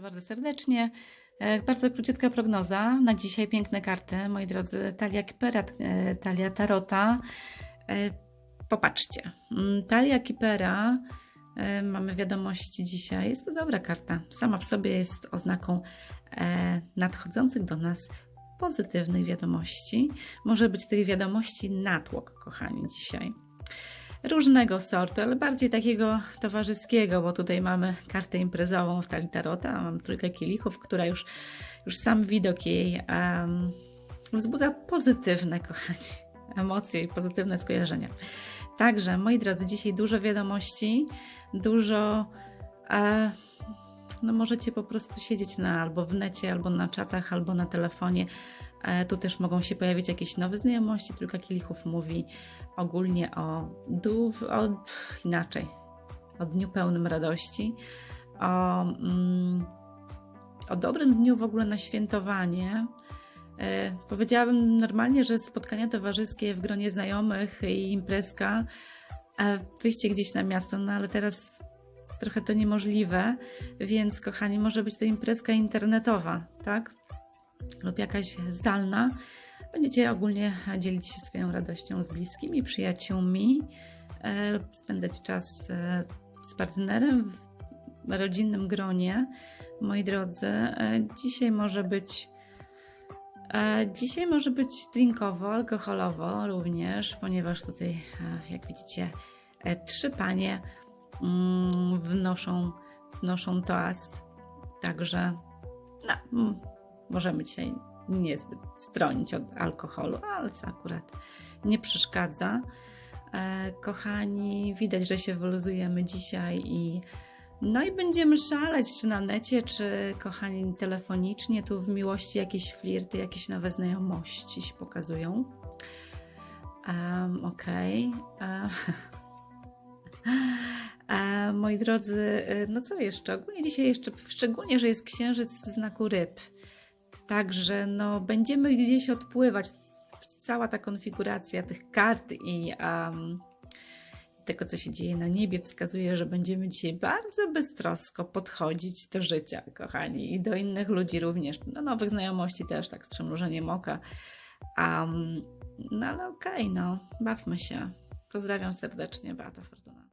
bardzo serdecznie. E, Bardzo króciutka prognoza. Na dzisiaj piękne karty, moi drodzy. Talia Kipera, e, talia Tarota. E, Popatrzcie. Mm, Talia Kipera, mamy wiadomości dzisiaj. Jest to dobra karta. Sama w sobie jest oznaką nadchodzących do nas pozytywnych wiadomości. Może być tych wiadomości natłok, kochani, dzisiaj różnego sortu, ale bardziej takiego towarzyskiego, bo tutaj mamy kartę imprezową w talii tarota, mam trójkę kielichów, która już, już sam widok jej em, wzbudza pozytywne, kochani, emocje i pozytywne skojarzenia. Także, moi drodzy, dzisiaj dużo wiadomości, dużo. E, no możecie po prostu siedzieć na, albo w necie, albo na czatach, albo na telefonie. E, tu też mogą się pojawić jakieś nowe znajomości. Trójka kielichów mówi ogólnie o, du, o inaczej, o dniu pełnym radości, o, mm, o dobrym dniu w ogóle na świętowanie. E, powiedziałabym normalnie, że spotkania towarzyskie w gronie znajomych i imprezka, e, wyjście gdzieś na miasto, no ale teraz trochę to niemożliwe, więc kochani, może być to imprezka internetowa, tak? Lub jakaś zdalna. Będziecie ogólnie dzielić się swoją radością z bliskimi, przyjaciółmi, e, spędzać czas e, z partnerem w rodzinnym gronie. Moi drodzy, e, dzisiaj może być Dzisiaj może być drinkowo, alkoholowo również, ponieważ tutaj, jak widzicie, trzy panie mm, wnoszą, wznoszą toast. Także no, mm, możemy dzisiaj niezbyt stronić od alkoholu, ale co akurat nie przeszkadza. E, kochani, widać, że się wyluzujemy dzisiaj i no i będziemy szaleć, czy na necie, czy kochani telefonicznie. Tu w miłości jakieś flirty, jakieś nowe znajomości się pokazują. Um, Okej. E, E, moi drodzy, e, no co jeszcze? Ogólnie dzisiaj jeszcze, szczególnie, że jest księżyc w znaku ryb. Także no, będziemy gdzieś odpływać. Cała ta konfiguracja tych kart i um, tego, co się dzieje na niebie, wskazuje, że będziemy dzisiaj bardzo beztrosko podchodzić do życia, kochani, i do innych ludzi również. Do nowych znajomości też, tak z przymrużeniem oka. Um, no ale okej, no, bawmy się. Pozdrawiam serdecznie, Beata Fortuna.